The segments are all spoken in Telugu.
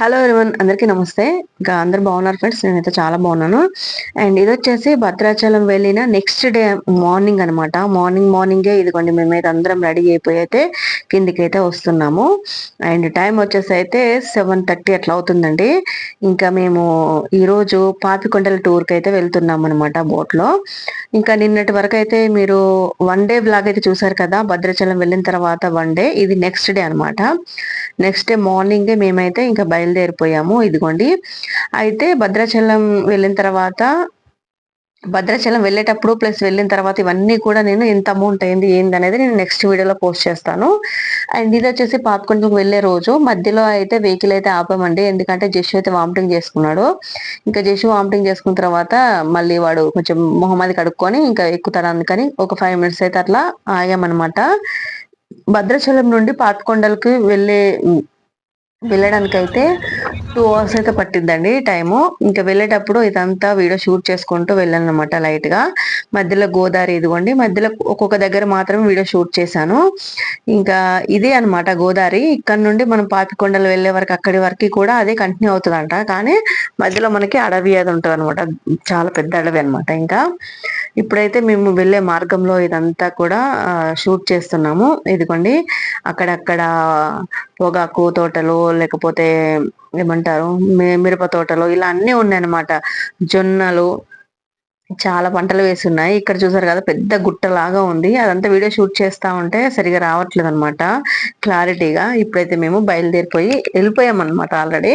హలో ఎవరివన్ అందరికీ నమస్తే. ఇంకా అందరు బాగున్నారు ఫ్రెండ్స్ నేనైతే చాలా బాగున్నాను. అండ్ ఇది వచ్చేసి భద్రాచలం వెళ్ళిన నెక్స్ట్ డే మార్నింగ్ అనమాట మార్నింగ్ మార్నింగే ఇదిగోండి మేమైతే అందరం రెడీ అయిపోయి అయితే కిందికి అయితే వస్తున్నాము. అండ్ టైం వచ్చేసి అయితే సెవెన్ థర్టీ అట్లా అవుతుందండి. ఇంకా మేము ఈరోజు పాపికొండల టూర్కి అయితే వెళ్తున్నాం అనమాట బోట్లో ఇంకా నిన్నటి వరకు అయితే మీరు వన్ డే బ్లాగ్ అయితే చూసారు కదా భద్రాచలం వెళ్ళిన తర్వాత వన్ డే ఇది నెక్స్ట్ డే అనమాట నెక్స్ట్ డే మార్నింగే మేమైతే ఇంకా బయలు బయలుదేరిపోయాము. ఇదిగోండి. అయితే భద్రాచలం వెళ్ళిన తర్వాత భద్రాచలం వెళ్ళేటప్పుడు ప్లస్ వెళ్ళిన తర్వాత ఇవన్నీ కూడా నేను ఎంత అమౌంట్ అయింది ఏంది అనేది నేను నెక్స్ట్ వీడియోలో పోస్ట్ చేస్తాను. అండ్ ఇది వచ్చేసి పాపకొండకు వెళ్ళే రోజు. మధ్యలో అయితే వెహికల్ అయితే ఆపామండి. ఎందుకంటే జష్ అయితే వామిటింగ్ చేసుకున్నాడు. ఇంకా జష్ వామిటింగ్ చేసుకున్న తర్వాత మళ్ళీ వాడు కొంచెం మొహమ్మది కడుక్కొని ఇంకా ఎక్కుతాడు అందుకని ఒక ఫైవ్ మినిట్స్ అయితే అట్లా ఆగామన్నమాట. భద్రాచలం నుండి పాతకొండలకి వెళ్ళే వెళ్ళడానికి అయితే టూ అవర్స్ అయితే పట్టిద్దండి టైము. ఇంకా వెళ్ళేటప్పుడు ఇదంతా వీడియో షూట్ చేసుకుంటూ వెళ్ళాను అనమాట లైట్గా మధ్యలో గోదావరి ఇదిగోండి. మధ్యలో ఒక్కొక్క దగ్గర మాత్రం వీడియో షూట్ చేశాను. ఇంకా ఇదే అనమాట గోదావరి. ఇక్కడ నుండి మనం పాపికొండలు వెళ్ళే వరకు అక్కడి వరకు కూడా అదే కంటిన్యూ అవుతుందంట. కానీ మధ్యలో మనకి అడవి అది ఉంటుంది అనమాట చాలా పెద్ద అడవి అనమాట ఇంకా. ఇప్పుడైతే మేము వెళ్ళే మార్గంలో ఇదంతా కూడా షూట్ చేస్తున్నాము. ఇదిగోండి అక్కడక్కడ పొగాకు తోటలు లేకపోతే ఏమంటారు మిరప తోటలు ఇలా అన్నీ ఉన్నాయన్నమాట. జొన్నలు చాలా పంటలు వేసి ఉన్నాయి ఇక్కడ చూసారు కదా పెద్ద గుట్ట లాగా ఉంది. అదంతా వీడియో షూట్ చేస్తా ఉంటే సరిగా రావట్లేదు అనమాట క్లారిటీగా ఇప్పుడైతే మేము బయలుదేరిపోయి వెళ్ళిపోయాం అనమాట ఆల్రెడీ.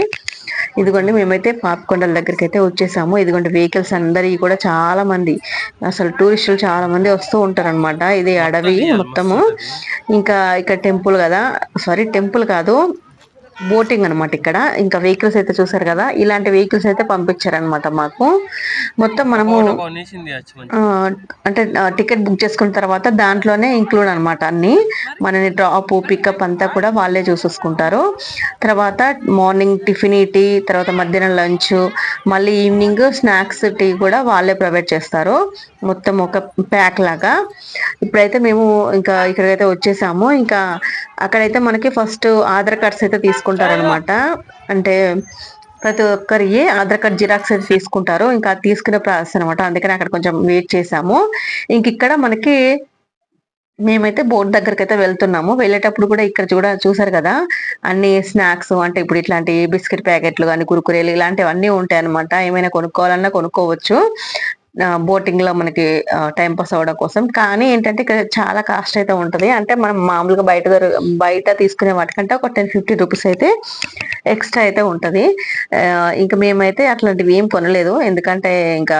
ఇదిగోండి మేమైతే పాపకొండల దగ్గరికి అయితే వచ్చేసాము. ఇదిగోండి వెహికల్స్ అందరి కూడా చాలా మంది అసలు టూరిస్టులు చాలా మంది వస్తూ ఉంటారు అనమాట ఇది అడవి మొత్తము. ఇంకా ఇక్కడ టెంపుల్ కదా సారీ టెంపుల్ కాదు బోటింగ్ అనమాట ఇక్కడ. ఇంకా వెహికల్స్ అయితే చూసారు కదా ఇలాంటి వెహికల్స్ అయితే పంపించారనమాట మాకు. మొత్తం మనము అంటే టికెట్ బుక్ చేసుకున్న తర్వాత దాంట్లోనే ఇంక్లూడ్ అనమాట అన్ని. మనని డ్రాప్ పికప్ అంతా కూడా వాళ్ళే చూసేసుకుంటారు. తర్వాత మార్నింగ్ టిఫిన్ టీ తర్వాత మధ్యాహ్నం లంచ్ మళ్ళీ ఈవినింగ్ స్నాక్స్ టీ కూడా వాళ్ళే ప్రొవైడ్ చేస్తారు. మొత్తం ఒక ప్యాక్ లాగా. ఇప్పుడైతే మేము ఇంకా ఇక్కడికైతే వచ్చేసాము. ఇంకా అక్కడైతే మనకి ఫస్ట్ ఆధార్ కార్డ్స్ అయితే తీసుకుంటారనమాట అంటే ప్రతి ఒక్కరి ఆధార్ కార్డ్ జిరాక్స్ అయితే తీసుకుంటారు. ఇంకా తీసుకునే ప్రాసెస్ అనమాట అందుకని అక్కడ కొంచెం వెయిట్ చేసాము ఇంక ఇక్కడ మనకి మేమైతే బోర్డు దగ్గరికి అయితే వెళ్తున్నాము. వెళ్ళేటప్పుడు కూడా ఇక్కడ కూడా చూసారు కదా? అన్ని స్నాక్స్ అంటే ఇప్పుడు ఇట్లాంటి బిస్కెట్ ప్యాకెట్లు కానీ కురుకురేలు ఇలాంటివన్నీ ఉంటాయి అనమాట ఏమైనా కొనుక్కోవాలన్నా కొనుక్కోవచ్చు. బోటింగ్లో మనకి టైం పాస్ అవ్వడం కోసం. కానీ ఏంటంటే ఇక్కడ చాలా కాస్ట్ అయితే ఉంటది. అంటే మనం మామూలుగా బయట బయట తీసుకునే వాటికంటే ఒక టెన్ ఫిఫ్టీ రూపీస్ అయితే ఎక్స్ట్రా అయితే ఉంటది. ఇంకా మేమైతే అట్లాంటివి ఏం కొనలేదు. ఎందుకంటే ఇంకా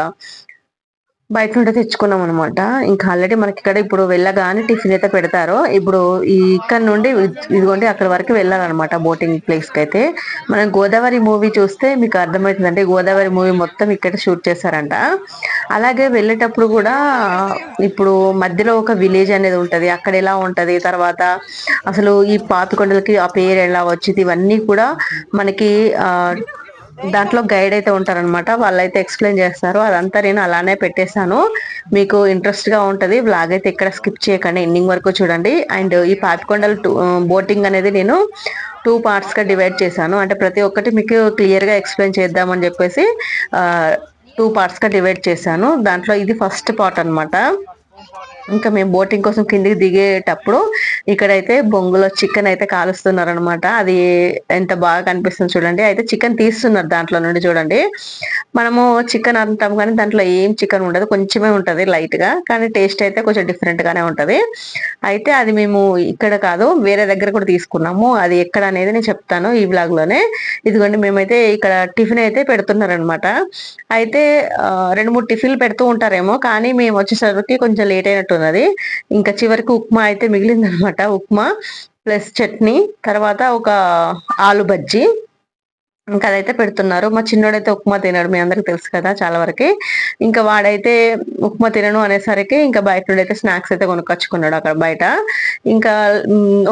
బయట నుండి తెచ్చుకున్నాం అనమాట ఇంకా ఆల్రెడీ మనకి ఇక్కడ ఇప్పుడు వెళ్ళగానే టిఫిన్ అయితే పెడతారో ఇప్పుడు ఇక్కడ నుండి ఇదిగోండి అక్కడ వరకు వెళ్ళాలన్నమాట బోటింగ్ ప్లేస్కి అయితే మనం గోదావరి మూవీ చూస్తే మీకు అర్థమవుతుంది అంటే గోదావరి మూవీ మొత్తం ఇక్కడ షూట్ చేశారంట. అలాగే వెళ్ళేటప్పుడు కూడా ఇప్పుడు మధ్యలో ఒక విలేజ్ అనేది ఉంటుంది అక్కడ ఎలా ఉంటుంది తర్వాత అసలు ఈ పాపికొండలకి ఆ పేరు ఎలా వచ్చింది ఇవన్నీ కూడా మనకి దాంట్లో గైడ్ అయితే ఉంటారనమాట వాళ్ళైతే ఎక్స్ప్లెయిన్ చేస్తారు. అదంతా నేను అలానే పెట్టేశాను. మీకు ఇంట్రెస్ట్గా ఉంటది బ్లాగ్ అయితే ఇక్కడ స్కిప్ చేయకండి ఎండింగ్ వరకు చూడండి. అండ్ ఈ పాపికొండలు బోటింగ్ అనేది నేను టూ పార్ట్స్గా డివైడ్ చేశాను. అంటే ప్రతి ఒక్కటి మీకు క్లియర్గా ఎక్స్ప్లెయిన్ చేద్దామని చెప్పేసి టూ పార్ట్స్గా డివైడ్ చేశాను. దాంట్లో ఇది ఫస్ట్ పార్ట్ అనమాట ఇంకా మేము బోటింగ్ కోసం కిందికి దిగేటప్పుడు ఇక్కడైతే బొంగులో చికెన్ అయితే కాలుస్తున్నారు అనమాట అది ఎంత బాగా కనిపిస్తుంది చూడండి. అయితే చికెన్ తీస్తున్నారు దాంట్లో నుండి చూడండి. మనము చికెన్ అంటాం కానీ దాంట్లో ఏం చికెన్ ఉండదు. కొంచెమే ఉంటుంది లైట్గా కానీ టేస్ట్ అయితే కొంచెం డిఫరెంట్ గానే ఉంటది. అయితే అది మేము ఇక్కడ కాదు వేరే దగ్గర కూడా తీసుకున్నాము. అది ఎక్కడ అనేది నేను చెప్తాను ఈ బ్లాగ్లోనే ఇదిగోండి మేమైతే ఇక్కడ టిఫిన్ అయితే పెడుతున్నారనమాట అయితే రెండు మూడు టిఫిన్లు పెడుతూ ఉంటారేమో కానీ మేము వచ్చేసరికి కొంచెం లేట్ అయినట్టు అయినట్టున్నది ఇంకా చివరికి ఉప్మా అయితే మిగిలిందనమాట. ఉప్మా ప్లస్ చట్నీ తర్వాత ఒక ఆలు బజ్జీ. ఇంకా అదైతే పెడుతున్నారు. మా చిన్నోడైతే ఉప్మా తినడు మీ అందరికి తెలుసు కదా చాలా వరకు. ఇంకా వాడైతే ఉప్మా తినను అనేసరికి ఇంకా బయట నుండి అయితే స్నాక్స్ అయితే కొనుక్కొచ్చుకున్నాడు అక్కడ బయట. ఇంకా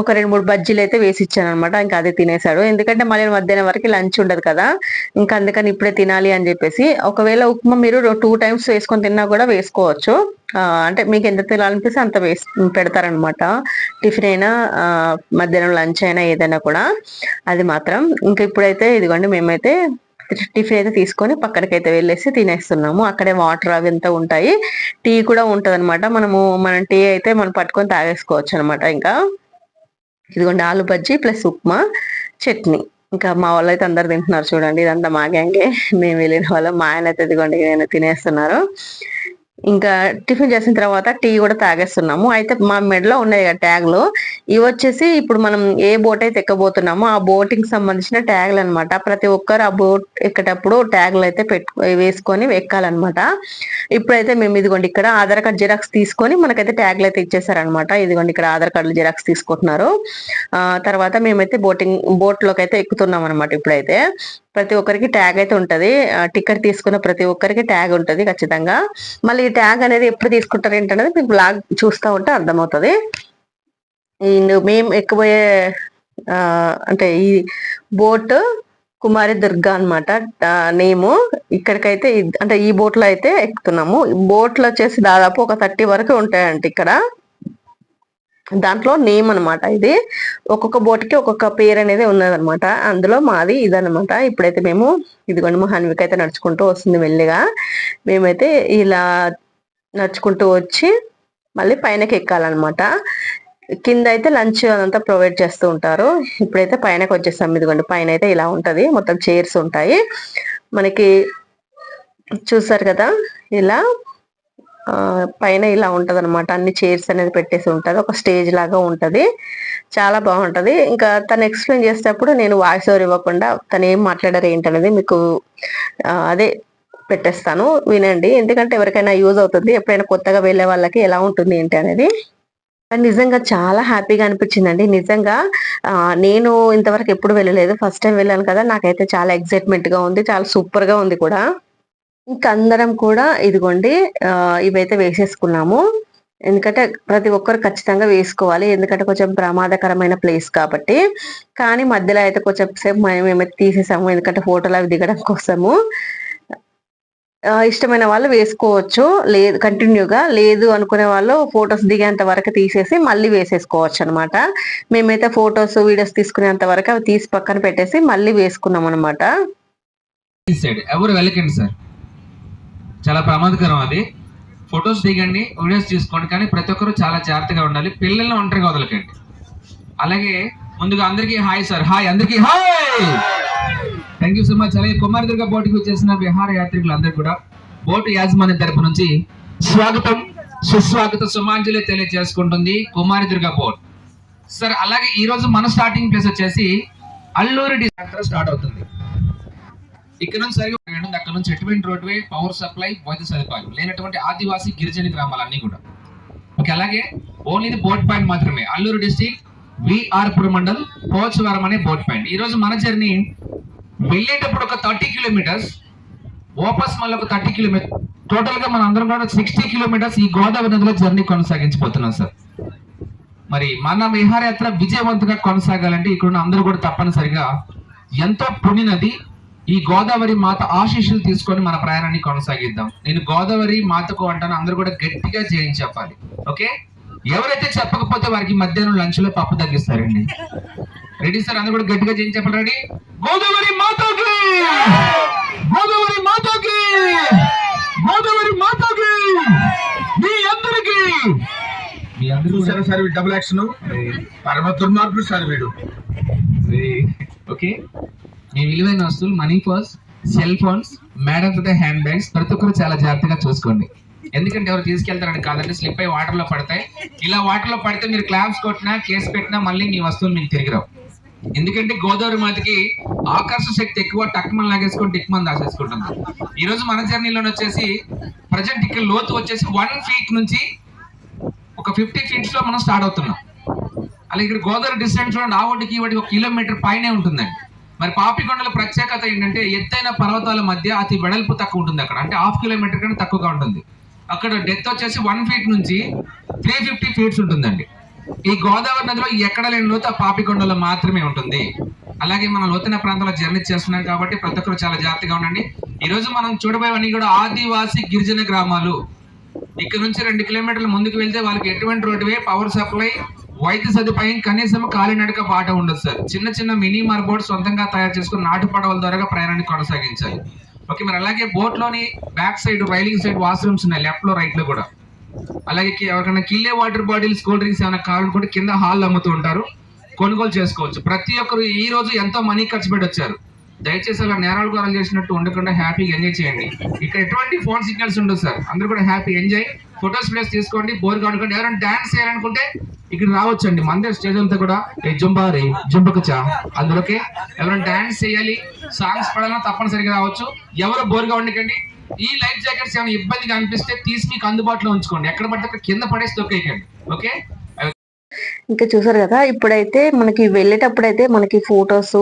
ఒక రెండు మూడు బజ్జీలు అయితే వేసి ఇచ్చాను అనమాట ఇంకా అదే తినేశాడు ఎందుకంటే మళ్ళీ మధ్యాహ్నం వరకు లంచ్ ఉండదు కదా. ఇంకా అందుకని ఇప్పుడే తినాలి అని చెప్పేసి. ఒకవేళ ఉప్మా మీరు టూ టైమ్స్ వేసుకొని తిన్నా కూడా వేసుకోవచ్చు. అంటే మీకు ఎంత తినాలనిపిస్తే అంత వేసి పెడతారనమాట. టిఫిన్ అయినా మధ్యాహ్నం లంచ్ అయినా ఏదైనా కూడా అది మాత్రం. ఇంకా ఇప్పుడైతే ఇదిగోండి మేమైతే టిఫిన్ అయితే తీసుకొని పక్కనకైతే వెళ్ళేసి తినేస్తున్నాము. అక్కడే వాటర్ అవి అంతా ఉంటాయి. టీ కూడా ఉంటుంది అనమాట మనము మనం టీ అయితే మనం పట్టుకొని తాగేసుకోవచ్చు అనమాట ఇంకా. ఇదిగోండి ఆలు బజ్జీ ప్లస్ ఉప్మా చట్నీ. ఇంకా మా వాళ్ళు అయితే అందరు తింటున్నారు చూడండి. ఇదంతా మా గ్యాంగే. మేము వెళ్ళిన వాళ్ళం. మా ఆయన అయితే ఇదిగోండి నేను తినేస్తున్నారు. ఇంకా టిఫిన్ చేసిన తర్వాత టీ కూడా తాగేస్తున్నాము. అయితే మా మెడలో ఉన్నాయి కదా ట్యాగ్లు. ఇవి వచ్చేసి ఇప్పుడు మనం ఏ బోట్ అయితే ఎక్కబోతున్నామో ఆ బోటింగ్ సంబంధించిన ట్యాగ్లు అన్నమాట. ప్రతి ఒక్కరు ఆ బోట్ ఎక్కేటప్పుడు ట్యాగ్లు అయితే పెట్టు వేసుకొని ఎక్కాలన్నమాట. ఇప్పుడైతే మేము ఇదిగోండి ఇక్కడ ఆధార్ కార్డ్ జిరాక్స్ తీసుకొని మనకైతే ట్యాగ్లు అయితే ఇచ్చేసారనమాట ఇదిగోండి ఇక్కడ ఆధార్ కార్డు జిరాక్స్ తీసుకుంటున్నారు. ఆ తర్వాత మేమైతే బోటింగ్ బోట్లోకి అయితే ఎక్కుతున్నాం అనమాట ఇప్పుడైతే. ప్రతి ఒక్కరికి ట్యాగ్ అయితే ఉంటది. టికెట్ తీసుకున్న ప్రతి ఒక్కరికి ట్యాగ్ ఉంటది ఖచ్చితంగా. మళ్ళీ ట్యాగ్ అనేది ఎప్పుడు తీసుకుంటారు ఏంటనేది మీకు బ్లాగ్ చూస్తూ ఉంటే అర్థమవుతుంది. అండ్ మేము ఎక్కబోయే అంటే ఈ బోట్ కుమారి దుర్గా అనమాట నేము ఇక్కడికైతే అంటే ఈ బోట్లో అయితే ఎక్కుతున్నాము. బోట్లో వచ్చేసి దాదాపు ఒక థర్టీ వరకు ఉంటాయంట ఇక్కడ. దాంట్లో నేమ్ అనమాట ఇది. ఒక్కొక్క బోట్కి ఒక్కొక్క పేరు అనేది ఉన్నదనమాట అందులో మాది ఇదనమాట ఇప్పుడైతే మేము ఇదిగోండి మా అయితే నడుచుకుంటూ వస్తుంది మెల్లిగా. మేమైతే ఇలా నడుచుకుంటూ వచ్చి మళ్ళీ పైనకి ఎక్కాలన్నమాట. కింద అయితే లంచ్ అదంతా ప్రొవైడ్ చేస్తూ ఉంటారు. ఇప్పుడైతే పైనకి వచ్చేస్తాం ఇదిగోండి పైన అయితే ఇలా ఉంటుంది. మొత్తం చైర్స్ ఉంటాయి. మనకి చూసారు కదా ఇలా పైన ఇలా ఉంటది అనమాట అన్ని చైర్స్ అనేది పెట్టేసి ఉంటది. ఒక స్టేజ్ లాగా ఉంటది. చాలా బాగుంటది. ఇంకా తను ఎక్స్ప్లెయిన్ చేసేటప్పుడు నేను వాయిస్ ఓవర్ ఇవ్వకుండా తను ఏం మాట్లాడారు ఏంటనేది మీకు అదే పెట్టేస్తాను. వినండి. ఎందుకంటే ఎవరికైనా యూజ్ అవుతుంది. ఎప్పుడైనా కొత్తగా వెళ్ళే వాళ్ళకి ఎలా ఉంటుంది ఏంటి అనేది. నిజంగా చాలా హ్యాపీగా అనిపించిందండి. నిజంగా నేను ఇంతవరకు ఎప్పుడు వెళ్ళలేదు. ఫస్ట్ టైం వెళ్ళాను కదా. నాకైతే చాలా ఎక్సైట్మెంట్గా ఉంది. చాలా సూపర్గా ఉంది కూడా. ఇంకా అందరం కూడా ఇదిగోండి ఇవైతే వేసేసుకున్నాము. ఎందుకంటే ప్రతి ఒక్కరు ఖచ్చితంగా వేసుకోవాలి. ఎందుకంటే కొంచెం ప్రమాదకరమైన ప్లేస్ కాబట్టి. కానీ మధ్యలో అయితే కొంచెం సేపు మేము ఏమైతే తీసేసాము ఎందుకంటే ఫోటోలు అవి దిగడం కోసము. ఇష్టమైన వాళ్ళు వేసుకోవచ్చు. లేదు కంటిన్యూగా లేదు అనుకునే వాళ్ళు ఫొటోస్ దిగేంత వరకు తీసేసి మళ్ళీ వేసేసుకోవచ్చు అనమాట మేమైతే ఫొటోస్ వీడియోస్ తీసుకునేంత వరకు అవి తీసి పక్కన పెట్టేసి మళ్ళీ వేసుకున్నాం అనమాట ఎవరు వెళ్ళకండి సార్. చాలా ప్రమాదకరం అది. ఫొటోస్ దిగండి వీడియోస్ తీసుకోండి కానీ ప్రతి ఒక్కరు చాలా జాగ్రత్తగా ఉండాలి. పిల్లల్ని ఒంటరిగా వదలకండి. అలాగే ముందుగా అందరికీ హాయ్ సార్. హాయ్ అందరికీ hi! Thank you so much అలాగే కుమార్ దుర్గ బోటుకి వచ్చేసిన విహార యాత్రికులందరూ కూడా బోటు యాజమాన్యం తరపు నుంచి స్వాగతం సుస్వాగత సుమాంజలి తెలియజేసుకుంటుంది కుమారి దుర్గ బోట్. సార్ అలాగే ఈ రోజు మన స్టార్టింగ్ ప్లేస్ వచ్చేసి అల్లూరి డిస్ట్రిక్ట్ స్టార్ట్ అవుతుంది. ఇక్కడ నుంచి సరిగా అక్కడ నుంచి ఎటువంటి రోడ్వే పవర్ సప్లై వైద్య సదుపాయం లేనటువంటి ఆదివాసీ గిరిజన గ్రామాలన్నీ కూడా. ఓకే అలాగే ఓన్లీ బోట్ పాయింట్ మాత్రమే. అల్లూరు డిస్టిక్ విఆర్పురం మండల్ పోచవరం అనే బోట్ పాయింట్ ఈ రోజు మన జర్నీ వెళ్ళేటప్పుడు ఒక థర్టీ కిలోమీటర్స్ వాపస్ మళ్ళీ ఒక థర్టీ కిలోమీటర్ టోటల్గా మన అందరం కూడా సిక్స్టీ కిలోమీటర్స్ ఈ గోదావరి నదిలో జర్నీ కొనసాగించబోతున్నాం సార్ మరి మన విహారయాత్ర విజయవంతంగా కొనసాగాలంటే ఇక్కడ ఉన్న అందరూ కూడా తప్పనిసరిగా ఎంతో పుణ్యనది ఈ గోదావరి మాత ఆశీస్సులు తీసుకొని మన ప్రయాణాన్ని కొనసాగిద్దాం. నేను గోదావరి మాతకు అంటాను అందరూ కూడా గట్టిగా చేయించి చెప్పాలి ఓకే? ఎవరైతే చెప్పకపోతే వారికి మధ్యాహ్నం లంచ్లో పప్పు తగ్గిస్తారండి. రెడీ సార్ అందరూ కూడా గట్టిగా చేయించి చెప్పాలి రెడీ? గోదావరి మాతకి! గోదావరి మాతకి! గోదావరి మాతకి! మీ అందరికి! మీ అందరూ చూసారా సార్ వీడు డబుల్ యాక్షన్ పరమ దుర్మార్గుడు సార్ వీడు. ఓకే. మీ విలువైన వస్తువులు money purse cell phones madam hand bags ప్రతి ఒక్కరు చాలా జాగ్రత్తగా చూసుకోండి. ఎందుకంటే ఎవరు తీసుకెళ్తారని కాదంటే స్లిప్ అయ్యి వాటర్లో పడతాయి. ఇలా వాటర్లో పడితే మీరు క్లాప్స్ కొట్టినా కేసు పెట్టినా మళ్ళీ మీ వస్తువులు మీకు తిరిగి రావు ఎందుకంటే గోదావరి మాతకి ఆకర్ష శక్తి ఎక్కువ టక్మన్ లాగేసుకొని టిక్మన్ దాసేసుకుంటుంది ఈ రోజు మన జర్నీలో వచ్చేసి ప్రజెంట్ ఇక్కడ లోతు వచ్చేసి వన్ ఫీట్ నుంచి ఒక ఫిఫ్టీ ఫీట్స్లో మనం స్టార్ట్ అవుతున్నాం. అలాగే ఇక్కడ గోదావరి డిస్టెన్స్లో ఆ ఒడ్డుకి ఈ ఒడ్డుకి ఒక కిలోమీటర్ పైనే ఉంటుందండి. మరి పాపికొండల ప్రత్యేకత ఏంటంటే ఎత్తైన పర్వతాల మధ్య అతి వెడల్పు తక్కువ ఉంటుంది అక్కడ. అంటే హాఫ్ కిలోమీటర్ కంటే తక్కువగా ఉంటుంది. అక్కడ డెత్ వచ్చేసి వన్ ఫీట్ నుంచి త్రీ ఫిఫ్టీ ఫీట్స్ ఉంటుందండి. ఈ గోదావరి నదిలో ఎక్కడ లేని లోతు ఆ పాపికొండలో మాత్రమే ఉంటుంది. అలాగే మనం లోతైన ప్రాంతంలో జర్నీ చేస్తున్నాం కాబట్టి ప్రతి ఒక్కరు చాలా జాగ్రత్తగా ఉండండి. ఈరోజు మనం చూడబోయేవన్నీ కూడా ఆదివాసి గిరిజన గ్రామాలు. ఇక్కడ నుంచి రెండు కిలోమీటర్ల ముందుకు వెళ్తే వాళ్ళకి ఎటువంటి రోడ్డువే పవర్ సప్లై వైద్య సదుపాయం కనీసం కాలినడక బాట ఉండదు సార్. చిన్న చిన్న మినీ మర్బోర్డ్ సొంతంగా తయారు చేసుకుని నాటు పడవల ద్వారా ప్రయాణాన్ని కొనసాగించాలి. ఓకే మరి అలాగే బోట్లోని back side railing side washrooms ఉన్నాయి లెఫ్ట్లో రైట్లో కూడా. అలాగే ఎవరికైనా కిల్లే వాటర్ బాటిల్స్ కూల్ డ్రింక్స్ ఏమైనా కావాలనుకుంటే కింద హాల్ అమ్ముతూ ఉంటారు. కొనుగోలు చేసుకోవచ్చు. ప్రతి ఒక్కరు ఈ రోజు ఎంతో మనీ ఖర్చు పెట్టి వచ్చారు. దయచేసి అలా నేరాలు గోరాలు చేసినట్టు ఉండకుండా హ్యాపీగా ఎంజాయ్ చేయండి. ఇక్కడ ఎటువంటి ఫోన్ సిగ్నల్స్ ఉండవు సార్. అందరూ కూడా హ్యాపీ ఎంజాయ్. ఫొటోస్ ప్లేస్ తీసుకోండి బోర్ కానుకోండి. ఎవరైనా డాన్స్ చేయాలనుకుంటే ఇక్కడ రావచ్చు అండి మందే స్టేజ్ అంతా కూడా ఏ జుంబారి జుంబకచా. అందులోకే ఎవరైనా డాన్స్ చేయాలి సాంగ్స్ పడాలన్నా తప్పనిసరిగా రావచ్చు. ఎవరు బోర్గా ఉండకండి. ఈ లైఫ్ జాకెట్స్ ఏమైనా ఇబ్బందిగా అనిపిస్తే తీసి మీకు అందుబాటులో ఉంచుకోండి. ఎక్కడ పడితే కింద పడేసి తొక్కేయకండి. ఓకే? ఇంకా చూసారు కదా ఇప్పుడైతే మనకి వెళ్ళేటప్పుడు అయితే మనకి ఫొటోస్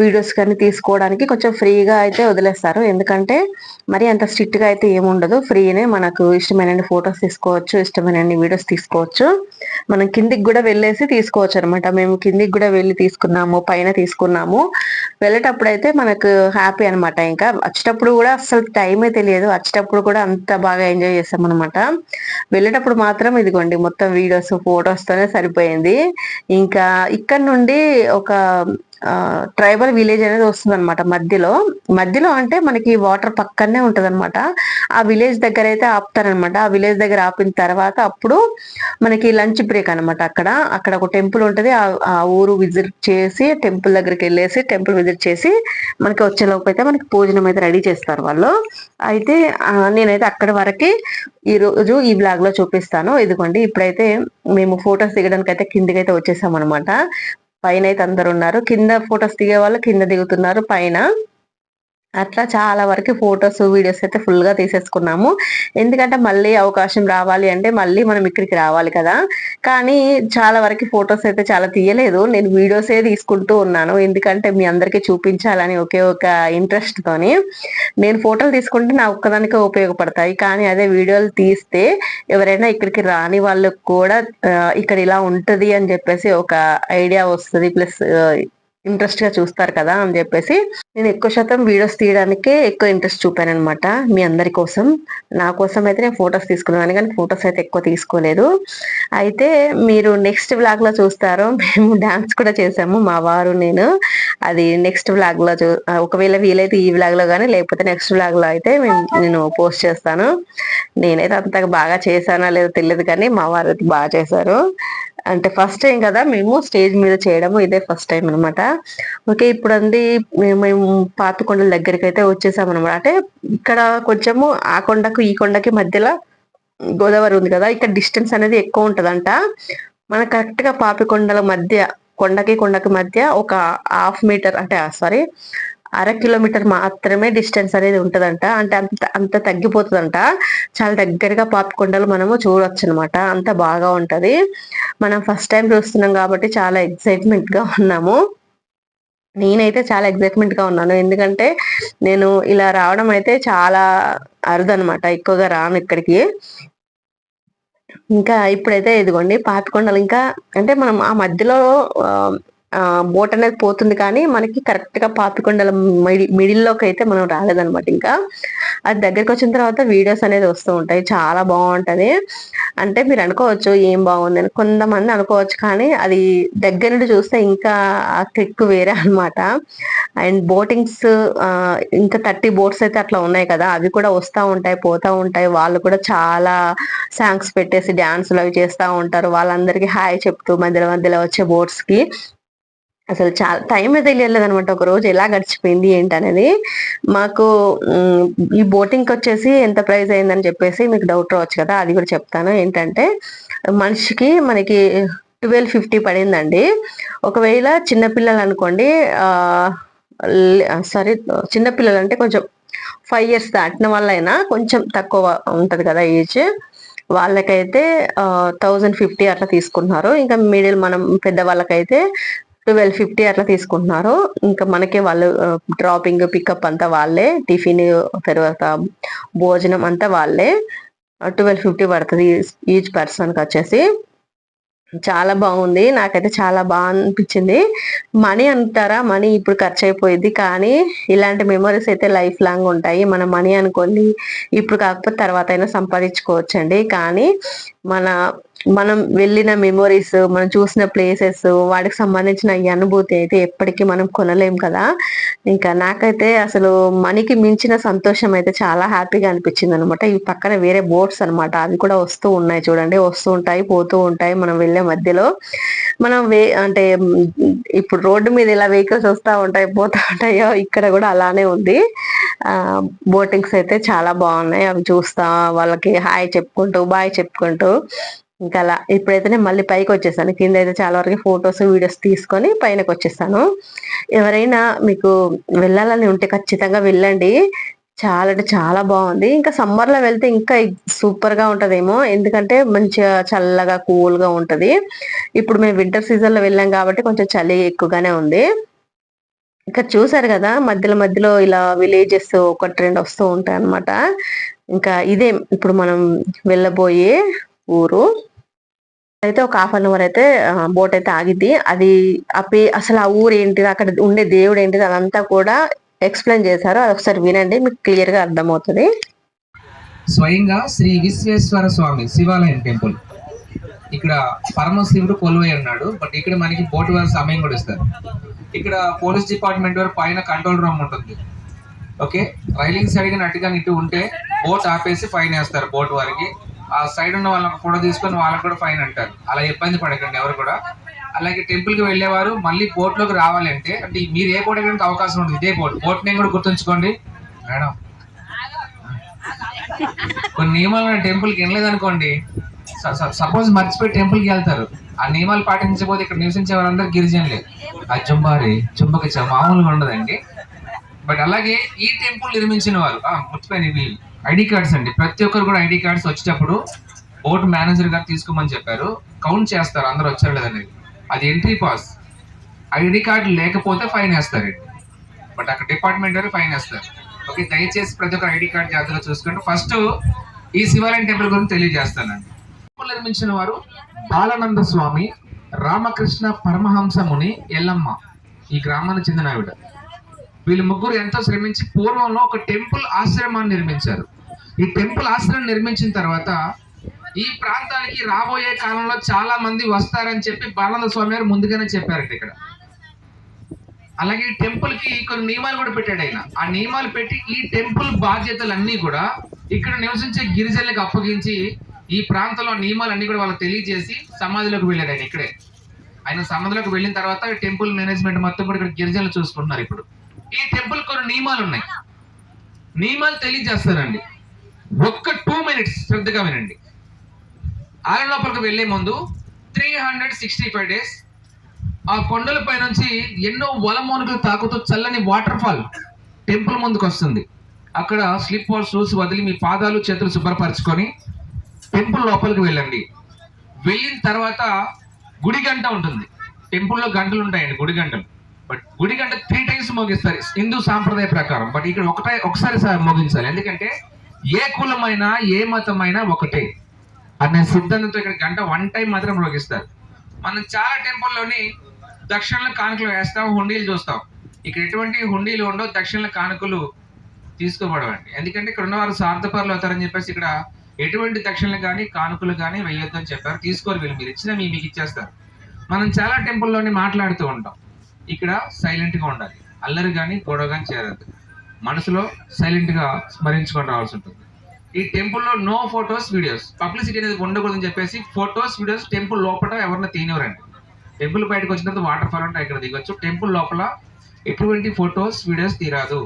వీడియోస్ కానీ తీసుకోవడానికి కొంచెం ఫ్రీగా అయితే వదిలేస్తారు. ఎందుకంటే మరి అంత స్ట్రిక్ట్గా అయితే ఏముండదు ఫ్రీనే మనకు ఇష్టమైన ఫొటోస్ తీసుకోవచ్చు ఇష్టమైన వీడియోస్ తీసుకోవచ్చు. మనం కిందికి కూడా వెళ్ళేసి తీసుకోవచ్చు అనమాట మేము కిందికి కూడా వెళ్ళి తీసుకున్నాము పైన తీసుకున్నాము. వెళ్ళేటప్పుడు అయితే మనకు హ్యాపీ అన్నమాట. ఇంకా వచ్చేటప్పుడు కూడా అసలు టైమే తెలియదు. వచ్చేటప్పుడు కూడా అంత బాగా ఎంజాయ్ చేస్తాం అనమాట వెళ్ళేటప్పుడు మాత్రం ఇదిగోండి మొత్తం వీడియోస్ ఫొటోస్తోనే తోనే సరిపోయింది ఇంకా ఇక్కడ నుండి ఒక ట్రైబల్ విలేజ్ అనేది వస్తుంది అనమాట మధ్యలో. మధ్యలో అంటే మనకి వాటర్ పక్కనే ఉంటది ఆ విలేజ్ దగ్గర అయితే ఆపుతారనమాట ఆ విలేజ్ దగ్గర ఆపిన తర్వాత అప్పుడు మనకి లంచ్ బ్రేక్ అనమాట అక్కడ. అక్కడ ఒక టెంపుల్ ఉంటది. ఆ- ఆ ఊరు విజిట్ చేసి టెంపుల్ దగ్గరికి వెళ్ళేసి టెంపుల్ విజిట్ చేసి మనకి వచ్చేలోపు అయితే మనకి భోజనం అయితే రెడీ చేస్తారు వాళ్ళు. అయితే నేనైతే అక్కడ వరకే ఈ రోజు ఈ బ్లాగ్లో చూపిస్తాను. ఇదిగోండి ఇప్పుడైతే మేము ఫొటోస్ దిగడానికి అయితే కిందికి అయితే వచ్చేసాం అనమాట పైన అయితే అందరు ఉన్నారు. కింద ఫొటోస్ దిగే వాళ్ళు కింద దిగుతున్నారు పైన. అట్లా చాలా వరకు ఫొటోస్ వీడియోస్ అయితే ఫుల్గా తీసేసుకున్నాము. ఎందుకంటే మళ్ళీ అవకాశం రావాలి అంటే మళ్ళీ మనం ఇక్కడికి రావాలి కదా. కానీ చాలా వరకు ఫొటోస్ అయితే చాలా తీయలేదు. నేను వీడియోసే తీసుకుంటూ ఉన్నాను. ఎందుకంటే మీ అందరికీ చూపించాలని ఒకే ఒక ఇంట్రెస్ట్ తోని. నేను ఫోటోలు తీసుకుంటే నా ఒక్కదానికే ఉపయోగపడతాయి. కానీ అదే వీడియోలు తీస్తే ఎవరైనా ఇక్కడికి రాని వాళ్ళకు కూడా ఇక్కడ ఇలా ఉంటది అని చెప్పేసి ఒక ఐడియా వస్తుంది. ప్లస్ ఇంట్రెస్ట్గా చూస్తారు కదా అని చెప్పేసి నేను ఎక్కువ శాతం వీడియోస్ తీయడానికే ఎక్కువ ఇంట్రెస్ట్ చూపాను అనమాట మీ అందరి కోసం. నా కోసం అయితే నేను ఫొటోస్ తీసుకున్నాను కానీ ఫొటోస్ అయితే ఎక్కువ తీసుకోలేదు. అయితే మీరు నెక్స్ట్ బ్లాగ్లో చూస్తారు మేము డాన్స్ కూడా చేసాము మా వారు నేను. అది నెక్స్ట్ బ్లాగ్లో చూ ఒకవేళ వీలైతే ఈ బ్లాగ్లో కానీ లేకపోతే నెక్స్ట్ బ్లాగ్లో అయితే నేను పోస్ట్ చేస్తాను. నేనైతే అంతగా బాగా చేశానో లేదో తెలియదు కానీ మా వారు అయితే బాగా చేశారు. అంటే ఫస్ట్ టైం కదా మేము స్టేజ్ మీద చేయడము ఇదే ఫస్ట్ టైం అనమాట ఓకే ఇప్పుడు అంది మేము మేము పాతకొండల దగ్గరికి అయితే వచ్చేసాం అనమాట అంటే ఇక్కడ కొంచెము ఆ కొండకు ఈ కొండకి మధ్యలో గోదావరి ఉంది కదా ఇక్కడ డిస్టెన్స్ అనేది ఎక్కువ ఉంటదంట. మన కరెక్ట్గా పాపికొండల మధ్య కొండకి కొండకి మధ్య ఒక హాఫ్ మీటర్ అంటే సారీ అర కిలోమీటర్ మాత్రమే డిస్టెన్స్ అనేది ఉంటదంట. అంటే అంత అంత తగ్గిపోతుందంట. చాలా దగ్గరగా పాపికొండలు మనము చూడొచ్చు అనమాట అంత బాగా ఉంటది. మనం ఫస్ట్ టైం చూస్తున్నాం కాబట్టి చాలా ఎక్సైట్మెంట్గా ఉన్నాము. నేనైతే చాలా ఎక్సైట్మెంట్గా ఉన్నాను. ఎందుకంటే నేను ఇలా రావడం అయితే చాలా అరుదు అనమాట ఎక్కువగా రాను ఇక్కడికి. ఇంకా ఇప్పుడైతే ఇదిగోండి పాపికొండలు. ఇంకా అంటే మనం ఆ మధ్యలో బోట్ అనేది పోతుంది కానీ మనకి కరెక్ట్గా పాపికొండల మిడిల్లోకి అయితే మనం రాలేదనమాట ఇంకా. అది దగ్గరికి వచ్చిన తర్వాత వీడియోస్ అనేది వస్తూ ఉంటాయి. చాలా బాగుంటది. అంటే మీరు అనుకోవచ్చు ఏం బాగుంది అని. కొంతమంది అనుకోవచ్చు కానీ అది దగ్గర నుండి చూస్తే ఇంకా ఆ క్లిక్ వేరే అనమాట అండ్ బోటింగ్స్ ఇంకా థర్టీ బోట్స్ అయితే అట్లా ఉన్నాయి కదా. అవి కూడా వస్తూ ఉంటాయి పోతూ ఉంటాయి. వాళ్ళు కూడా చాలా సాంగ్స్ పెట్టేసి డాన్సులు అవి చేస్తూ ఉంటారు. వాళ్ళందరికీ హాయ్ చెప్తూ మధ్యలో మధ్యలో వచ్చే బోట్స్కి అసలు చాలా టైం తెలియలేదు అనమాట ఒక రోజు ఎలా గడిచిపోయింది ఏంటి అనేది మాకు ఈ బోటింగ్కి వచ్చేసి ఎంత ప్రైస్ అయిందని చెప్పేసి మీకు డౌట్ రావచ్చు కదా అది కూడా చెప్తాను. ఏంటంటే మనిషికి మనకి ట్వెల్వ్ ఫిఫ్టీ పడిందండి. ఒకవేళ చిన్నపిల్లలు అనుకోండి సారీ చిన్నపిల్లలు అంటే కొంచెం ఫైవ్ ఇయర్స్ దాటిన వాళ్ళైనా కొంచెం తక్కువ ఉంటుంది కదా ఏజ్ వాళ్ళకైతే థౌజండ్ ఫిఫ్టీ అట్లా తీసుకున్నారు ఇంకా మిడిల్ మనం పెద్ద వాళ్ళకైతే ట్వెల్వ్ ఫిఫ్టీ అట్లా తీసుకుంటున్నారు. ఇంకా మనకి వాళ్ళు డ్రాపింగ్ పికప్ అంతా వాళ్ళే. టిఫిన్ తర్వాత భోజనం అంతా వాళ్ళే. ట్వెల్వ్ ఫిఫ్టీ పడుతుంది ఈచ్ పర్సన్కి వచ్చేసి. చాలా బాగుంది. నాకైతే చాలా బాగా అనిపించింది. మనీ అంటారా? మనీ ఇప్పుడు ఖర్చు అయిపోయింది. కానీ ఇలాంటి మెమరీస్ అయితే లైఫ్ లాంగ్ ఉంటాయి. మన మనీ అనుకోండి ఇప్పుడు కాకపోతే తర్వాత అయినా సంపాదించుకోవచ్చండి. కానీ మన మనం వెళ్ళిన మెమరీస్ మనం చూసిన ప్లేసెస్ వాటికి సంబంధించిన ఈ అనుభూతి అయితే ఎప్పటికీ మనం కొనలేం కదా. ఇంకా నాకైతే అసలు మనీకి మించిన సంతోషం అయితే చాలా హ్యాపీగా అనిపించింది అనమాట ఈ పక్కన వేరే బోట్స్ అనమాట అవి కూడా వస్తూ ఉన్నాయి చూడండి. వస్తూ ఉంటాయి పోతూ ఉంటాయి మనం వెళ్ళే మధ్యలో. మనం వే అంటే ఇప్పుడు రోడ్డు మీద ఇలా వెహికల్స్ వస్తూ ఉంటాయి పోతూ ఉంటాయో ఇక్కడ కూడా అలానే ఉంది. బోటింగ్స్ అయితే చాలా బాగున్నాయి. అవి చూస్తా వాళ్ళకి హాయ్ చెప్పుకుంటూ బాయ్ చెప్పుకుంటూ. ఇంకా అలా ఇప్పుడైతే నేను మళ్ళీ పైకి వచ్చేసాను కింద అయితే చాలా వరకు ఫొటోస్ వీడియోస్ తీసుకొని పైనకి వచ్చేసాను ఎవరైనా మీకు వెళ్ళాలని ఉంటే ఖచ్చితంగా వెళ్ళండి. చాలా అంటే చాలా బాగుంది. ఇంకా సమ్మర్లో వెళ్తే ఇంకా సూపర్గా ఉంటుందేమో. ఎందుకంటే మంచిగా చల్లగా కూల్గా ఉంటుంది. ఇప్పుడు మేము వింటర్ సీజన్లో వెళ్ళాం కాబట్టి కొంచెం చలి ఎక్కువగానే ఉంది. ఇంకా చూసారు కదా మధ్యలో మధ్యలో ఇలా విలేజెస్ ఒకటి రెండు వస్తూ ఉంటాయి అనమాట ఇంకా ఇదే ఇప్పుడు మనం వెళ్ళబోయే ఊరు. అయితే ఒక హాఫ్ అన్ అవర్ అయితే బోట్ అయితే ఆగిద్ది అది అప్పి అసలు ఆ ఊరు ఏంటిది అక్కడ ఉండే దేవుడు ఏంటిది అదంతా కూడా ఎక్స్ప్లెయిన్ చేశారు. అది ఒకసారి వినండి మీకు క్లియర్గా అర్థమవుతుంది. స్వయంగా శ్రీ విశ్వేశ్వర స్వామి శివాలయం టెంపుల్. ఇక్కడ పరమశివుడు కొలువై ఉన్నాడు బట్ ఇక్కడ మనకి బోట్ వారి సమయం కూడా ఇస్తారు. ఇక్కడ పోలీస్ డిపార్ట్మెంట్ వారు పైన కంట్రోల్ రూమ్ ఉంటుంది. ఓకే రైలింగ్ సైడ్గా అటుగా ఇటు ఉంటే బోట్ ఆపేసి ఫైన్ వేస్తారు బోట్ వారికి. ఆ సైడ్ ఉన్న వాళ్ళకి ఫోటో తీసుకొని వాళ్ళకి కూడా ఫైన్ అంటారు. అలా ఇబ్బంది పడకండి ఎవరు కూడా. అలాగే టెంపుల్కి వెళ్ళేవారు మళ్ళీ బోట్లోకి రావాలంటే అంటే మీరు ఏ బోట్ ఎక్కడానికి అవకాశం ఉంటుంది ఇదే బోట్ బోట్ నేమ్ కూడా గుర్తుంచుకోండి. మేడం. కొన్ని నియమాలు టెంపుల్కి వెళ్ళలేదు అనుకోండి. సపోజ్ మర్చిపోయి టెంపుల్కి వెళ్తారు. ఆ నియమాలు పాటించకపోతే ఇక్కడ నివసించే వాళ్ళందరూ గిరిజనులే. ఆ జుంబారి జుంబకి మామూలుగా ఉండదండి. బట్ అలాగే ఈ టెంపుల్ నిర్మించిన వారు ఆ, ఐడి కార్డ్స్ అండి. ప్రతి ఒక్కరు కూడా ఐడి కార్డ్స్ వచ్చేటప్పుడు బోర్డు మేనేజర్ గారు తీసుకోమని చెప్పారు. కౌంట్ చేస్తారు. అందరూ వచ్చారు లేదనేది అది ఎంట్రీ పాస్. ఐడి కార్డు లేకపోతే ఫైన్ వేస్తారండి బట్ అక్కడ డిపార్ట్మెంట్ వారు ఫైన్ వేస్తారు. ఓకే దయచేసి ప్రతి ఒక్క ఐడి కార్డ్ జాగ్రత్తగా చూసుకుంటే ఫస్ట్ ఈ శివాలయం టెంపుల్ గురించి తెలియజేస్తానండి. టెంపుల్ నిర్మించిన వారు బాలానంద స్వామి రామకృష్ణ పరమహంస ముని ఎల్లమ్మ. ఈ గ్రామానికి చెందిన ఆవిడ. వీళ్ళు ముగ్గురు ఎంతో శ్రమించి పూర్వంలో ఒక టెంపుల్ ఆశ్రమాన్ని నిర్మించారు. ఈ టెంపుల్ ఆశ్రమం నిర్మించిన తర్వాత ఈ ప్రాంతానికి రాబోయే కాలంలో చాలా మంది వస్తారని చెప్పి బాలానంద స్వామి గారు ముందుగానే చెప్పారండి ఇక్కడ. అలాగే ఈ టెంపుల్కి కొన్ని నియమాలు కూడా పెట్టాడు ఆయన. ఆ నియమాలు పెట్టి ఈ టెంపుల్ బాధ్యతలన్నీ కూడా ఇక్కడ నివసించే గిరిజనులకు అప్పగించి ఈ ప్రాంతంలో నియమాలన్నీ కూడా వాళ్ళకి తెలియజేసి సమాధిలోకి వెళ్ళాడు ఆయన ఇక్కడే. ఆయన సమాధిలోకి వెళ్ళిన తర్వాత టెంపుల్ మేనేజ్మెంట్ మొత్తం కూడా ఇక్కడ గిరిజనులు చూసుకుంటున్నారు ఇప్పుడు. ఈ టెంపుల్ కొన్ని నియమాలు ఉన్నాయి. నియమాలు తెలియజేస్తారండి. ఒక్క టూ మినిట్స్ శ్రద్ధగా వినండి. ఆలయం లోపలికి వెళ్ళే ముందు three hundred sixty five days ఆ కొండలపై నుంచి ఎన్నో వలమోనుకలు తాకుతూ చల్లని వాటర్ ఫాల్ టెంపుల్ ముందుకు వస్తుంది. అక్కడ స్లిప్ వాల్ షూస్ వదిలి మీ పాదాలు చేతులు శుభ్రపరచుకొని టెంపుల్ లోపలికి వెళ్ళండి. వెళ్ళిన తర్వాత గుడి గంట ఉంటుంది. టెంపుల్లో గంటలు ఉంటాయండి గుడి గంటలు. బట్ గుడి గంట త్రీ టైమ్స్ మోగిస్తారు. హిందూ సాంప్రదాయ ప్రకారం. బట్ ఇక్కడ ఒకటే ఒకసారి సా- మోగించాలి. ఎందుకంటే ఏ కులమైనా ఏ మతమైనా ఒకటే. అనే సిద్ధాంతంతో ఇక్కడ గంట వన్ టైం మాత్రం ప్రోగిస్తారు మనం చాలా టెంపుల్లోని దక్షిణలో కానుకలు వేస్తాం హుండీలు చూస్తాం. ఇక్కడ ఎటువంటి హుండీలు ఉండవు దక్షిణలో కానుకలు తీసుకోబడవండి. ఎందుకంటే ఇక్కడ ఉన్నవారు స్వార్థపరులు అవుతారని చెప్పేసి ఇక్కడ ఎటువంటి దక్షిణలు కానీ కానుకలు కానీ వెయ్యొద్దని చెప్పారు. తీసుకోరు వీళ్ళు. మీరు ఇచ్చిన మీకు ఇచ్చేస్తారు. మనం చాలా టెంపుల్లోనే మాట్లాడుతూ ఉంటాం. ఇక్కడ సైలెంట్గా ఉండాలి. అల్లరి కానీ గొడవ కానీ చేరద్దు మనసులో సైలెంట్గా స్మరించుకొని రావాల్సి ఉంటుంది. ఈ టెంపుల్లో నో ఫొటోస్ వీడియోస్ పబ్లిసిటీ అనేది ఉండకూడదని చెప్పేసి ఫొటోస్ వీడియోస్ టెంపుల్ లోపల ఎవరిని తీనివరండి టెంపుల్ బయటకు వచ్చిన తర్వాత వాటర్ ఫాల్ అంటే ఇక్కడ దిగొచ్చు. టెంపుల్ లోపల ఎటువంటి ఫొటోస్ వీడియోస్ తీరాదు.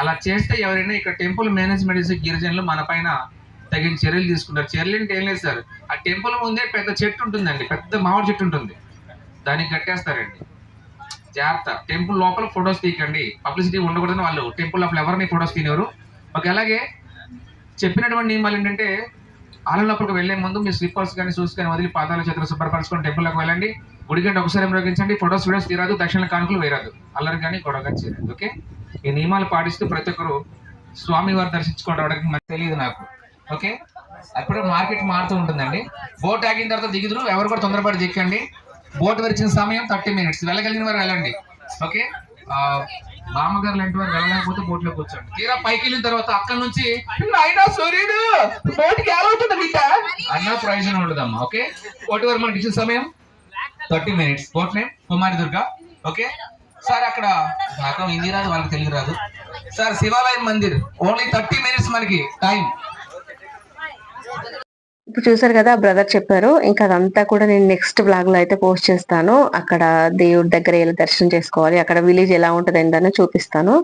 అలా చేస్తే ఎవరైనా ఇక్కడ టెంపుల్ మేనేజ్మెంట్ గిరిజనులు మన పైన తగిన చర్యలు తీసుకుంటారు. చర్యలు అంటే ఏం లేదు సార్. ఆ టెంపుల్ ముందే పెద్ద చెట్టు ఉంటుందండి. పెద్ద మామిడి చెట్టు ఉంటుంది. దానికి కట్టేస్తారండి. జాగ్రత్త. టెంపుల్ లోపల ఫొటోస్ తీయకండి. పబ్లిసిటీ ఉండకూడదని వాళ్ళు టెంపుల్ లోపల ఎవరిని ఫొటోస్ తీయనివ్వరు. ఓకే అలాగే చెప్పినటువంటి నియమాలు ఏంటంటే ఆలయం లోపలికి వెళ్ళే ముందు మీ స్లిప్పర్స్ కానీ షూస్ కానీ వదిలి పాదాలు చేతులు శుభ్రపరచుకొని టెంపుల్లోకి వెళ్ళండి. గుడి గంట ఒకసారి మ్రోగించండి ఫొటోస్ వీడియోస్ తీరాదు. దక్షిణ కానుకలు వేయరాదు. అల్లరి కానీ గొడవ కానీ చేయరాదు. ఓకే? ఈ నియమాలు పాటిస్తూ ప్రతి ఒక్కరు స్వామి వారు దర్శించుకోవడానికి మనకు తెలియదు నాకు. ఓకే? అప్పుడు మార్కెట్ మారుతూ ఉంటుందండి. బోట్ ఆగిన తర్వాత దిగుదురు. ఎవరు కూడా తొందరపడి దిక్కండి బోట్ విరిచిన సమయం థర్టీ మినిట్స్. వెళ్ళగలిగిన వారు వెళ్ళండి. ఓకే? ఆ, బామ్మగారు లాంటి వారు వెళ్ళలేకపోతే బోట్లో కూర్చోండి. తీరా పైకి వెళ్ళిన తర్వాత అక్కడ నుంచి అయినా సూర్యుడు? బోట్కి ఏమవుతుంది అన్న ప్రయోజనం ఉండదమ్మా. ఓకే? బోట్ వరకు మనకి ఇచ్చిన సమయం thirty minutes. Boat name Kumari Durga. Okay? Sir అక్కడ నాకు హిందీ రాదు వాళ్ళకి తెలుగు రాదు. సార్ శివాలయం మందిర్. ఓన్లీ థర్టీ మినిట్స్ మనకి టైం. ఇప్పుడు చూసారు కదా బ్రదర్ చెప్పారు. ఇంకా అదంతా కూడా నేను నెక్స్ట్ బ్లాగ్లో అయితే పోస్ట్ చేస్తాను. అక్కడ దేవుడి దగ్గర ఎలా దర్శనం చేసుకోవాలి. అక్కడ విలేజ్ ఎలా ఉంటది ఏంటనే చూపిస్తాను.